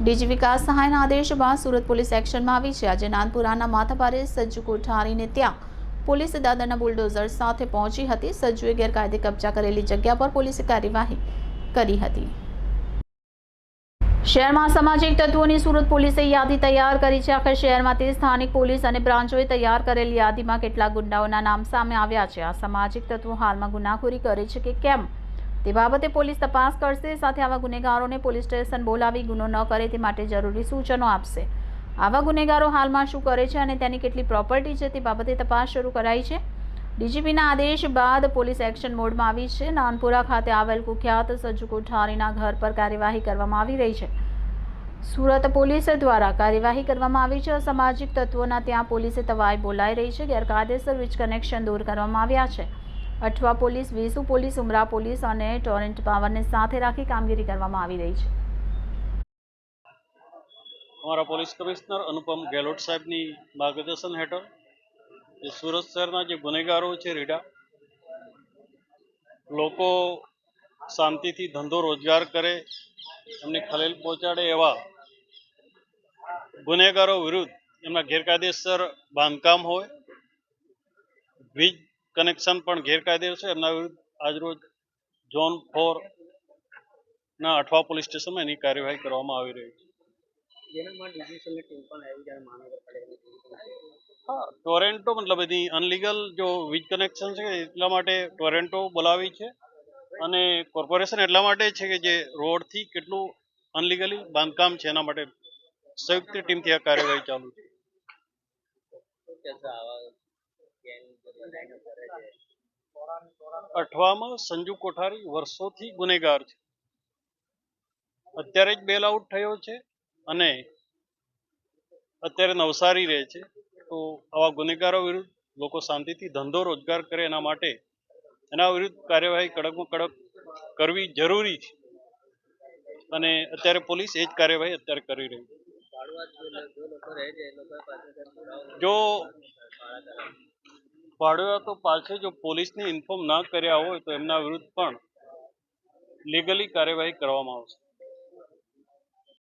DG વિકાસ સહાયના આદેશ બાદ સુરત પોલીસ એક્શનમાં આવી છે. આજે નાનપુરાના માથાભારે સજ્જુ કોઠારીને ત્યાં પોલીસ દાદરના બુલડોઝર સાથે પહોંચી હતી. સજ્જુએ ગેરકાયદે કબજા કરેલી જગ્યા પર પોલીસે કાર્યવાહી કરી હતી. શહેરમાં સામાજિક તત્વોની સુરત પોલીસે યાદી તૈયાર કરી છે. આખરે શહેરમાંથી સ્થાનિક પોલીસ અને બ્રાન્ચોએ તૈયાર કરેલી યાદીમાં કેટલાક ગુંડાઓના નામ સામે આવ્યા છે. આ સામાજિક તત્વો હાલમાં ગુનાખોરી કરે છે કે કેમ? તે બાબતે પોલીસ તપાસ કરશે. સાથે આવા ગુનેગારોને પોલીસ સ્ટેશન બોલાવી ગુનો ન કરે તે માટે જરૂરી સૂચનો આપશે. આવા ગુનેગારો હાલમાં શું કરે છે અને તેની કેટલી પ્રોપર્ટી છે તે બાબતે તપાસ શરૂ કરાઈ છે. ડીજીપીના આદેશ બાદ પોલીસ એક્શન મોડમાં આવી છે. નાનપુરા ખાતે આવેલ કુખ્યાત સજ્જુ કોઠારીના ઘર પર કાર્યવાહી કરવામાં આવી રહી છે. સુરત પોલીસ દ્વારા કાર્યવાહી કરવામાં આવી છે. અસામાજિક તત્વોના ત્યાં પોલીસે તવાઈ બોલાઈ રહી છે. ગેરકાયદેસર વીજ કનેક્શન દૂર કરવામાં આવ્યા છે. Athwa police, Vesu police, Umra police અને ટોરેન્ટ પાવરને સાથે રાખી કામગીરી કરવામાં આવી રહી છે. અમારા પોલીસ કમિશનર અનુપમ ગેહલોત સાહેબની માર્ગદર્શન હેઠળ જે સુરત શહેરના જે ગુનેગારો છે, રીડા, લોકો શાંતિથી ધંધો રોજગાર કરે, એમને ખલેલ પહોંચાડે એવા ગુનેગારો વિરુદ્ધ એમના ગેરકાયદેસર બાંધકામ હોય, વીજ કનેક્શન પણ ગેરકાયદેસર છે. એમના વિરુદ્ધ આજરોજ ઝોન ફોર ના અઠવા પોલીસ સ્ટેશનમાં એની કાર્યવાહી કરવામાં આવી રહી છે. હા ટોરેન્ટો મતલબ એની અનલીગલ જો વીજ કનેક્શન છે એટલા માટે ટોરેન્ટો બોલાવી છે અને કોર્પોરેશન એટલા માટે છે કે જે રોડથી કેટલું અનલીગલી બાંધકામ છે એના માટે સંયુક્ત ટીમથી આ કાર્યવાહી ચાલુ છે. અઠવામાં સંજુ કોઠારી વર્ષોથી ગુનેગાર છે. અત્યારે જ બેલ આઉટ થયો છે અને અત્યારે નવસારી રહે છે. તો આવા ગુનેગારો વિરુદ્ધ લોકો શાંતિથી ધંધો રોજગાર કરે એના માટે એના વિરુદ્ધ કાર્યવાહી કડકમાં કડક કરવી જરૂરી છે. અને અત્યારે પોલીસ એ જ કાર્યવાહી અત્યારે કરી રહી છે. જો લો- તો લોકો રહે છે એ લોકો પાસે જો ભાડા કરે ભાડુઆ તો પાછે જો પોલીસને ઇન્ફોર્મ ના કર્યા હોય તો એમના વિરુદ્ધ પણ લીગલી કાર્યવાહી કરવામાં આવશે.